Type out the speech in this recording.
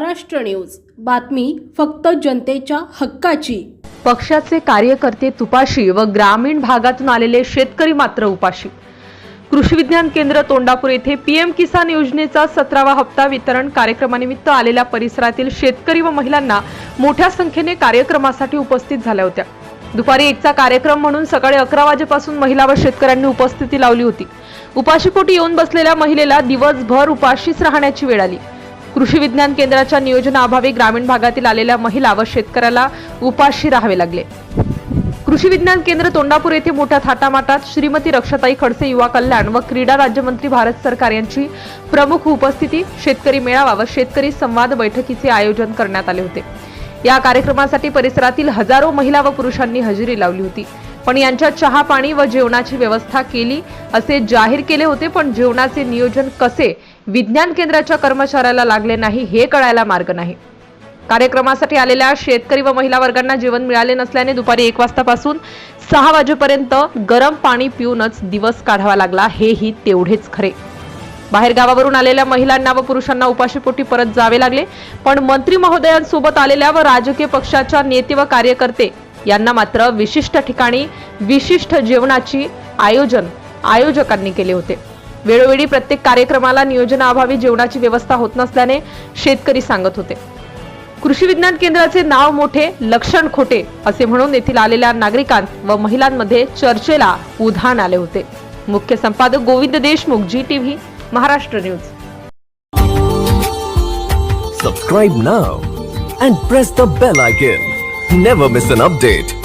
Maharashtra news. बातमी फक्त जनतेच्या हक्काची. पक्षाचे कार्यकर्ते तुपाशी व ग्रामीण भागातून आलेले शेतकरी मात्र उपाशी. कृषी विज्ञान केंद्र तोंडापूर येथे पीएम किसान योजनेचा सतरावा हप्ता वितरण कार्यक्रमानिमित्त आलेल्या परिसरातील शेतकरी व महिलांना मोठ्या संख्येने कार्यक्रमासाठी उपस्थित झाल्या होत्या. दुपारी एकचा कार्यक्रम म्हणून सकाळी अकरा वाजेपासून महिला व शेतकऱ्यांनी उपस्थिती लावली होती. उपाशीपोटी येऊन बसलेल्या महिलेला दिवसभर उपाशीच राहण्याची वेळ आली. कृषी विज्ञान केंद्राच्या नियोजनाअभावी ग्रामीण भागातील आलेल्या महिला व शेतकऱ्याला उपाशी राहावे लागले. कृषी विज्ञान केंद्र तोंडापूर येथे मोठ्या थाटामाटात श्रीमती रक्षाताई खडसे युवा कल्याण व क्रीडा राज्यमंत्री भारत सरकार यांची प्रमुख उपस्थिती शेतकरी मेळावा व शेतकरी संवाद बैठकीचे आयोजन करण्यात आले होते. या कार्यक्रमासाठी परिसरातील हजारो महिला व पुरुषांनी हजेरी लावली होती. पण यांच्या चहा पाणी व जेवणाची व्यवस्था केली असे जाहीर केले होते पण जेवणाचे नियोजन कसे विज्ञान केंद्राच्या कर्मचाऱ्याला लागले नाही हे कळायला मार्ग नाही. कार्यक्रमासाठी आलेल्या शेतकरी व महिला वर्गांना जेवण मिळाले नसल्याने दुपारी एक वाजतापासून सहा वाजेपर्यंत गरम पाणी पिऊनच दिवस काढावा लागला हेही तेवढेच खरे. बाहेर गावावरून आलेल्या महिलांना व पुरुषांना उपाशीपोटी परत जावे लागले पण मंत्री महोदयांसोबत आलेल्या व राजकीय पक्षाच्या नेते व कार्यकर्ते यांना मात्र विशिष्ट ठिकाणी विशिष्ट जेवणाची आयोजन आयोजकांनी केले होते. वेळोवेळी प्रत्येक कार्यक्रमाला नियोजनाअभावी जेवणाची व्यवस्था होत नसल्याने शेतकरी सांगत होते. कृषी विज्ञान केंद्राचे नाव मोठे लक्षण खोटे असे म्हणून येथील आलेल्या नागरिकांत व महिलांमध्ये चर्चेला उधाण आले होते. मुख्य संपादक Govind Deshmukh ji TV Maharashtra news. Subscribe now and press the bell icon never miss an update